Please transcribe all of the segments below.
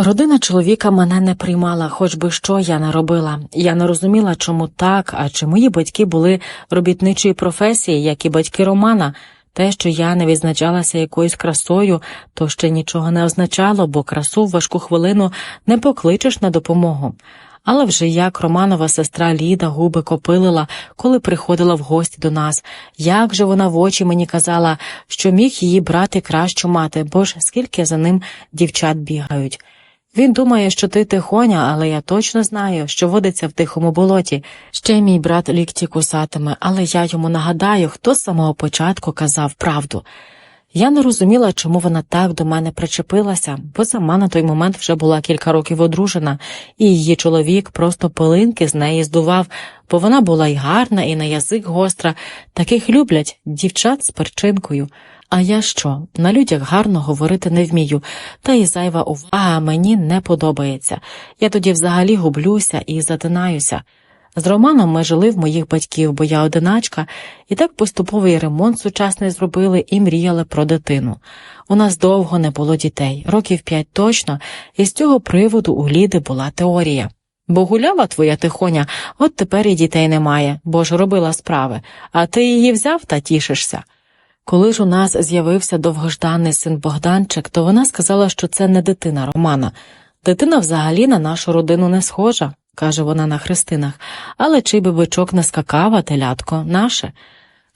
Родина чоловіка мене не приймала, хоч би що я не робила. Я не розуміла, чому так, а чи мої батьки були робітничої професії, як і батьки Романа. Те, що я не відзначалася якоюсь красою, то ще нічого не означало, бо красу в важку хвилину не покличеш на допомогу. Але вже як Романова сестра Ліда губи копилила, коли приходила в гості до нас, як же вона в очі мені казала, що міг її брати кращу мати, бо ж скільки за ним дівчат бігають. Він думає, що ти тихоня, але я точно знаю, що водиться в тихому болоті. Ще мій брат лікті кусатиме, але я йому нагадаю, хто з самого початку казав правду. Я не розуміла, чому вона так до мене причепилася, бо сама на той момент вже була кілька років одружена, і її чоловік просто пилинки з неї здував, бо вона була й гарна, і на язик гостра. Таких люблять дівчат з перчинкою. А я що, на людях гарно говорити не вмію, та й зайва увага мені не подобається. Я тоді взагалі гублюся і затинаюся. З Романом ми жили в моїх батьків, бо я одиначка, і так поступовий ремонт сучасний зробили і мріяли про дитину. У нас довго не було дітей, років п'ять точно, і з цього приводу у Ліди була теорія. Бо гуляла твоя тихоня, от тепер і дітей немає, бо ж робила справи, а ти її взяв та тішишся. Коли ж у нас з'явився довгожданий син Богданчик, то вона сказала, що це не дитина Романа. Дитина взагалі на нашу родину не схожа, каже вона на хрестинах, але чий би бичок не скакав, а телятко наше.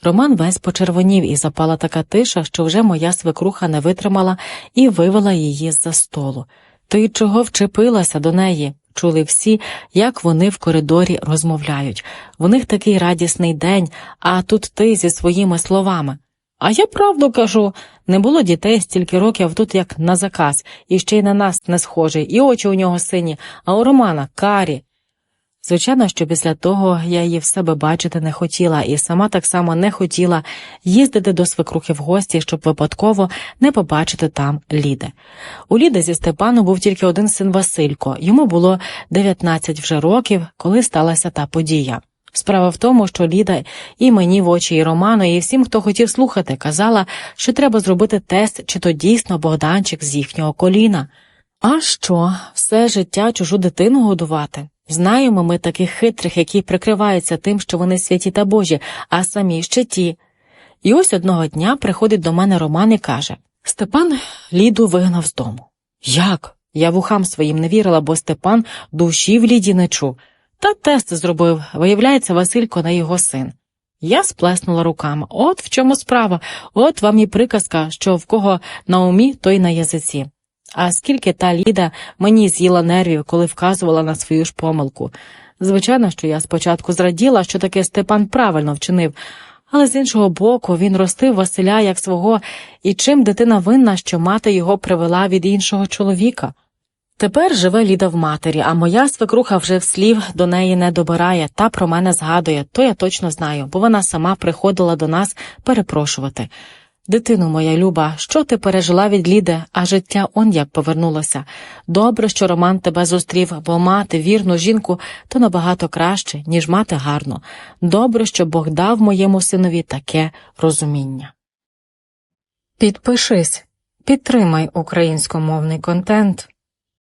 Роман весь почервонів і запала така тиша, що вже моя свекруха не витримала і вивела її з-за столу. Ти чого вчепилася до неї? Чули всі, як вони в коридорі розмовляють. В них такий радісний день, а тут ти зі своїми словами. А я правду кажу, не було дітей стільки років тут, як на заказ, і ще й на нас не схожий, і очі у нього сині, а у Романа карі. Звичайно, що після того я її в себе бачити не хотіла, і сама так само не хотіла їздити до свекрухи в гості, щоб випадково не побачити там Ліди. У Ліди зі Степану був тільки один син Василько, йому було 19 вже років, коли сталася та подія. Справа в тому, що Ліда і мені в очі, і Роману, і всім, хто хотів слухати, казала, що треба зробити тест, чи то дійсно Богданчик з їхнього коліна. А що, все життя чужу дитину годувати? Знаємо ми таких хитрих, які прикриваються тим, що вони святі та божі, а самі ще ті. І ось одного дня приходить до мене Роман і каже Степан Ліду вигнав з дому. Як? Я вухам своїм не вірила, бо Степан душі в Ліді не чув. Та тест зробив, виявляється, Василько на його син. Я сплеснула руками. От в чому справа, от вам і приказка, що в кого на умі, той на язиці. А скільки та Ліда мені з'їла нервів, коли вказувала на свою ж помилку. Звичайно, що я спочатку зраділа, що таки Степан правильно вчинив, але з іншого боку він ростив Василя як свого, і чим дитина винна, що мати його привела від іншого чоловіка. Тепер живе Ліда в матері, а моя свекруха вже вслів до неї не добирає та про мене згадує, то я точно знаю, бо вона сама приходила до нас перепрошувати. Дитину моя люба, що ти пережила від Ліди, а життя он як повернулося. Добре, що Роман тебе зустрів, бо мати вірну жінку то набагато краще, ніж мати гарну. Добре, що Бог дав моєму синові таке розуміння. Підпишись, підтримай українськомовний контент.